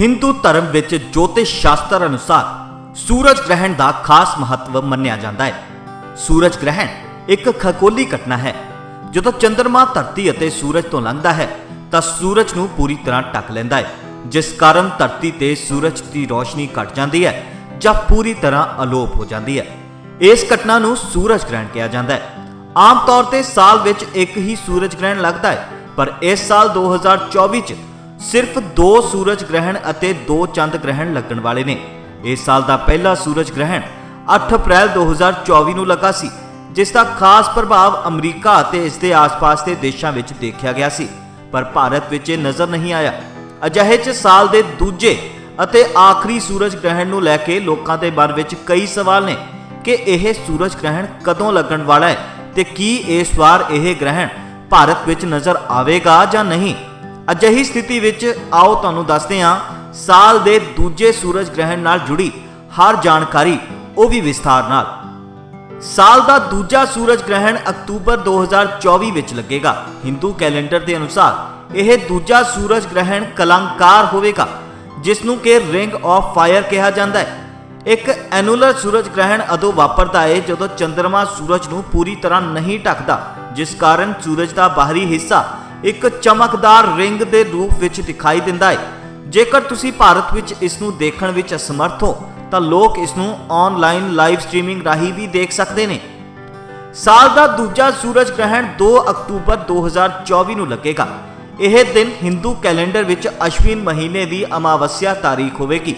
ਹਿੰਦੂ ਧਰਮ ਵਿੱਚ ਜੋਤਿਸ਼ ਸ਼ਾਸਤਰ ਅਨੁਸਾਰ ਸੂਰਜ ਗ੍ਰਹਿਣ ਦਾ ਖਾਸ ਮਹੱਤਵ ਮੰਨਿਆ ਜਾਂਦਾ ਹੈ। ਸੂਰਜ ਗ੍ਰਹਿਣ ਇੱਕ ਖਗੋਲੀ ਘਟਨਾ ਹੈ। ਜਦੋਂ ਚੰ드ਰਮਾ ਧਰਤੀ ਅਤੇ ਸੂਰਜ ਤੋਂ ਲੰਘਦਾ ਹੈ, ਤਾਂ ਸੂਰਜ ਨੂੰ ਪੂਰੀ ਤਰ੍ਹਾਂ ਢੱਕ ਲੈਂਦਾ ਹੈ, ਜਿਸ ਕਾਰਨ ਧਰਤੀ ਤੇ ਸੂਰਜ ਦੀ ਰੋਸ਼ਨੀ ਘਟ ਜਾਂਦੀ ਹੈ ਜਾਂ ਪੂਰੀ ਤਰ੍ਹਾਂ ਅਲੋਪ ਹੋ ਜਾਂਦੀ ਹੈ। ਇਸ ਘਟਨਾ ਨੂੰ ਸੂਰਜ ਗ੍ਰਹਿਣ ਕਿਹਾ ਜਾਂਦਾ ਹੈ। ਆਮ ਤੌਰ ਤੇ ਸਾਲ ਵਿੱਚ ਇੱਕ ਹੀ ਸੂਰਜ ਗ੍ਰਹਿਣ ਲੱਗਦਾ ਹੈ, ਪਰ ਇਸ ਸਾਲ 2024 ਚ ਸਿਰਫ ਦੋ ਸੂਰਜ ਗ੍ਰਹਿਣ ਅਤੇ ਦੋ ਚੰਦ ਗ੍ਰਹਿਣ ਲੱਗਣ ਵਾਲੇ ਨੇ। ਇਸ ਸਾਲ ਦਾ ਪਹਿਲਾ ਸੂਰਜ ਗ੍ਰਹਿਣ 8 ਅਪ੍ਰੈਲ 2024 ਨੂੰ ਲੱਗਾ ਸੀ, ਜਿਸ ਦਾ ਖਾਸ ਪ੍ਰਭਾਵ ਅਮਰੀਕਾ ਅਤੇ ਇਸ ਦੇ ਆਸ-ਪਾਸ ਦੇ ਦੇਸ਼ਾਂ ਵਿੱਚ ਦੇਖਿਆ ਗਿਆ ਸੀ। ਪਰ ਭਾਰਤ ਵਿੱਚ ਇਹ ਨਜ਼ਰ ਨਹੀਂ ਆਇਆ। ਅਜਿਹੇ ਚ ਸਾਲ ਦੇ ਦੂਜੇ ਅਤੇ ਆਖਰੀ ਸੂਰਜ ਗ੍ਰਹਿਣ ਨੂੰ ਲੈ ਕੇ ਲੋਕਾਂ ਦੇ ਮਨ ਵਿੱਚ ਕਈ ਸਵਾਲ ਨੇ ਕਿ ਇਹ ਸੂਰਜ ਗ੍ਰਹਿਣ ਕਦੋਂ ਲੱਗਣ ਵਾਲਾ ਹੈ ਤੇ ਕੀ ਇਸ ਵਾਰ ਇਹ ਗ੍ਰਹਿਣ ਭਾਰਤ ਵਿੱਚ ਨਜ਼ਰ ਆਵੇਗਾ ਜਾਂ ਨਹੀਂ। ਅਜਿਹੀ ਸਥਿਤੀ ਵਿੱਚ ਆਓ ਤੁਹਾਨੂੰ ਦੱਸਦੇ ਹਾਂ, ਸਾਲ ਦੇ ਦੂਜੇ ਸੂਰਜ ਗ੍ਰਹਿਣ ਨਾਲ ਜੁੜੀ ਹਰ ਜਾਣਕਾਰੀ ਉਹ ਵੀ ਵਿਸਥਾਰ ਨਾਲ। ਸਾਲ ਦਾ ਦੂਜਾ ਸੂਰਜ ਗ੍ਰਹਿਣ ਅਕਤੂਬਰ 2024 ਵਿੱਚ ਲੱਗੇਗਾ। ਹਿੰਦੂ ਕੈਲੰਡਰ ਦੇ ਅਨੁਸਾਰ ਇਹ ਦੂਜਾ ਸੂਰਜ ਗ੍ਰਹਿਣ ਕਲੰਕਾਰ ਹੋਵੇਗਾ ਜਿਸ ਨੂੰ ਕਿ ਰਿੰਗ ਆਫ ਫਾਇਰ ਕਿਹਾ ਜਾਂਦਾ ਹੈ। ਇੱਕ ਐਨੂਲਰ ਸੂਰਜ ਗ੍ਰਹਿਣ ਅਦੋਂ ਵਾਪਰਦਾ ਹੈ ਜਦੋਂ ਚੰ드ਰਮਾ ਸੂਰਜ ਨੂੰ ਪੂਰੀ ਤਰ੍ਹਾਂ ਨਹੀਂ ਢੱਕਦਾ, ਜਿਸ ਕਾਰਨ ਸੂਰਜ ਦਾ ਬਾਹਰੀ ਹਿੱਸਾ ਇੱਕ ਚਮਕਦਾਰ ਰਿੰਗ ਦੇ ਰੂਪ ਵਿੱਚ ਦਿਖਾਈ ਦਿੰਦਾ ਹੈ। ਜੇਕਰ ਤੁਸੀਂ ਭਾਰਤ ਵਿੱਚ ਇਸ ਨੂੰ ਦੇਖਣ ਵਿੱਚ ਅਸਮਰਥ ਹੋ, ਤਾਂ ਲੋਕ ਇਸ ਨੂੰ ਆਨਲਾਈਨ ਲਾਈਵ ਸਟ੍ਰੀਮਿੰਗ ਰਾਹੀਂ ਵੀ ਦੇਖ ਸਕਦੇ ਨੇ। ਸਾਲ ਦਾ ਦੂਜਾ ਸੂਰਜ ਗ੍ਰਹਿਣ 2 ਅਕਤੂਬਰ 2024 ਨੂੰ ਲੱਗੇਗਾ। ਇਹ ਦਿਨ ਹਿੰਦੂ ਕੈਲੰਡਰ ਵਿੱਚ ਅਸ਼ਵਿਨ ਮਹੀਨੇ ਦੀ ਅਮਾਵਸਿਆ ਤਾਰੀਖ ਹੋਵੇਗੀ।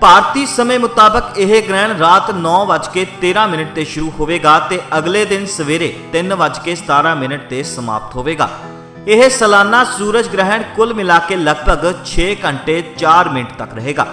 ਭਾਰਤੀ ਸਮੇਂ ਮੁਤਾਬਕ ਇਹ ਗ੍ਰਹਿਣ ਰਾਤ 9:13 ਮਿੰਟ ਤੇ ਸ਼ੁਰੂ ਹੋਵੇਗਾ ਤੇ ਅਗਲੇ ਦਿਨ ਸਵੇਰੇ 3:17 ਮਿੰਟ ਤੇ ਸਮਾਪਤ ਹੋਵੇਗਾ। ਇਹ ਸਾਲਾਨਾ ਸੂਰਜ ਗ੍ਰਹਿਣ ਕੁੱਲ ਮਿਲਾ ਕੇ ਲਗਭਗ 6 ਘੰਟੇ 4 ਮਿੰਟ ਤੱਕ ਰਹੇਗਾ।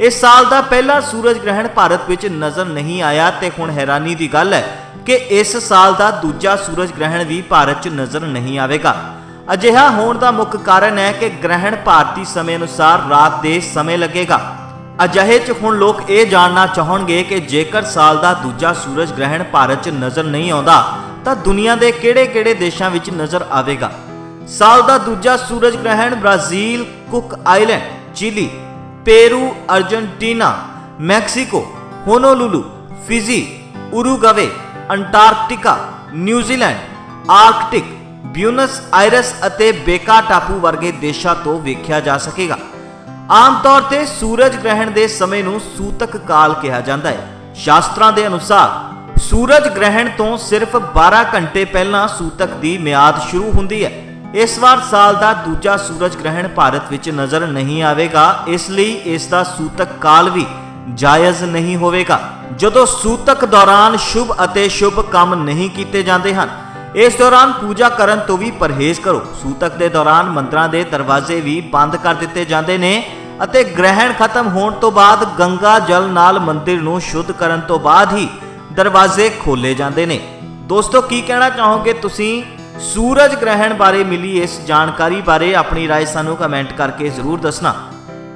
ਇਸ ਸਾਲ ਦਾ ਪਹਿਲਾ ਸੂਰਜ ਗ੍ਰਹਿਣ ਭਾਰਤ ਵਿੱਚ ਨਜ਼ਰ ਨਹੀਂ ਆਇਆ ਤੇ ਹੁਣ ਹੈਰਾਨੀ ਦੀ ਗੱਲ ਹੈ ਕਿ ਇਸ ਸਾਲ ਦਾ ਦੂਜਾ ਸੂਰਜ ਗ੍ਰਹਿਣ ਵੀ ਭਾਰਤ 'ਚ ਨਜ਼ਰ ਨਹੀਂ ਆਵੇਗਾ। ਅਜਿਹਾ ਹੋਣ ਦਾ ਮੁੱਖ ਕਾਰਨ ਹੈ ਕਿ ਗ੍ਰਹਿਣ ਭਾਰਤੀ ਸਮੇਂ ਅਨੁਸਾਰ ਰਾਤ ਦੇ ਸਮੇਂ ਲੱਗੇਗਾ। ਅਜਿਹੇ 'ਚ ਹੁਣ ਲੋਕ ਇਹ ਜਾਣਨਾ ਚਾਹਣਗੇ ਕਿ ਜੇਕਰ ਸਾਲ ਦਾ ਦੂਜਾ ਸੂਰਜ ਗ੍ਰਹਿਣ ਭਾਰਤ 'ਚ ਨਜ਼ਰ ਨਹੀਂ ਆਉਂਦਾ, ਤਾਂ ਦੁਨੀਆ ਦੇ ਕਿਹੜੇ-ਕਿਹੜੇ ਦੇਸ਼ਾਂ ਵਿੱਚ ਨਜ਼ਰ ਆਵੇਗਾ। ਸਾਲ ਦਾ ਦੂਜਾ ਸੂਰਜ ਗ੍ਰਹਿਣ Brazil, Cook Island, Chile, Peru, Argentina, Mexico, Honolulu, Fiji, Uruguay, Antarctica, New Zealand, Arctic, Buenos Aires ਅਤੇ ਬੇਕਾ ਟਾਪੂ ਵਰਗੇ ਦੇਸ਼ਾਂ ਤੋਂ ਵੇਖਿਆ ਜਾ ਸਕੇਗਾ। ਆਮ ਤੌਰ ਤੇ ਸੂਰਜ ਗ੍ਰਹਿਣ ਦੇ ਸਮੇਂ ਨੂੰ ਸੂਤਕ ਕਾਲ ਕਿਹਾ ਜਾਂਦਾ ਹੈ। ਸ਼ਾਸਤਰਾਂ ਦੇ ਅਨੁਸਾਰ, ਸੂਰਜ ਗ੍ਰਹਿਣ ਤੋਂ ਸਿਰਫ 12 ਘੰਟੇ ਪਹਿਲਾਂ ਸੂਤਕ ਦੀ ਮਿਆਦ ਸ਼ੁਰੂ ਹੁੰਦੀ ਹੈ। ਇਸ ਵਾਰ ਸਾਲ ਦਾ ਦੂਜਾ ਸੂਰਜ ਗ੍ਰਹਿਣ ਭਾਰਤ ਵਿੱਚ ਨਜ਼ਰ ਨਹੀਂ ਆਵੇਗਾ, ਇਸ ਲਈ ਇਸ ਦਾ ਸੂਤਕ ਕਾਲ ਵੀ ਜਾਇਜ਼ ਨਹੀਂ ਹੋਵੇਗਾ। ਜਦੋਂ ਸੂਤਕ ਦੌਰਾਨ ਸ਼ੁਭ ਅਤੇ ਸ਼ੁਭ ਕੰਮ ਨਹੀਂ ਕੀਤੇ ਜਾਂਦੇ ਹਨ, ਇਸ ਦੌਰਾਨ ਪੂਜਾ ਕਰਨ ਤੋਂ ਵੀ ਪਰਹੇਜ਼ ਕਰੋ। ਸੂਤਕ ਦੇ ਦੌਰਾਨ ਮੰਦਰਾਂ ਦੇ ਦਰਵਾਜ਼ੇ ਵੀ ਬੰਦ ਕਰ ਦਿੱਤੇ ਜਾਂਦੇ ਨੇ ਅਤੇ ਗ੍ਰਹਿਣ ਖਤਮ ਹੋਣ ਤੋਂ ਬਾਅਦ ਗੰਗਾ ਜਲ ਨਾਲ ਮੰਦਿਰ ਨੂੰ ਸ਼ੁੱਧ ਕਰਨ ਤੋਂ ਬਾਅਦ ਹੀ ਦਰਵਾਜ਼ੇ ਖੋਲੇ ਜਾਂਦੇ ਨੇ। ਦੋਸਤੋ, ਕੀ ਕਹਿਣਾ ਚਾਹੋਗੇ ਤੁਸੀਂ? ਸੂਰਜ ਗ੍ਰਹਿਣ ਬਾਰੇ ਮਿਲੀ ਇਸ ਜਾਣਕਾਰੀ ਬਾਰੇ ਆਪਣੀ رائے ਸਾਨੂੰ ਕਮੈਂਟ ਕਰਕੇ ਜ਼ਰੂਰ ਦੱਸਣਾ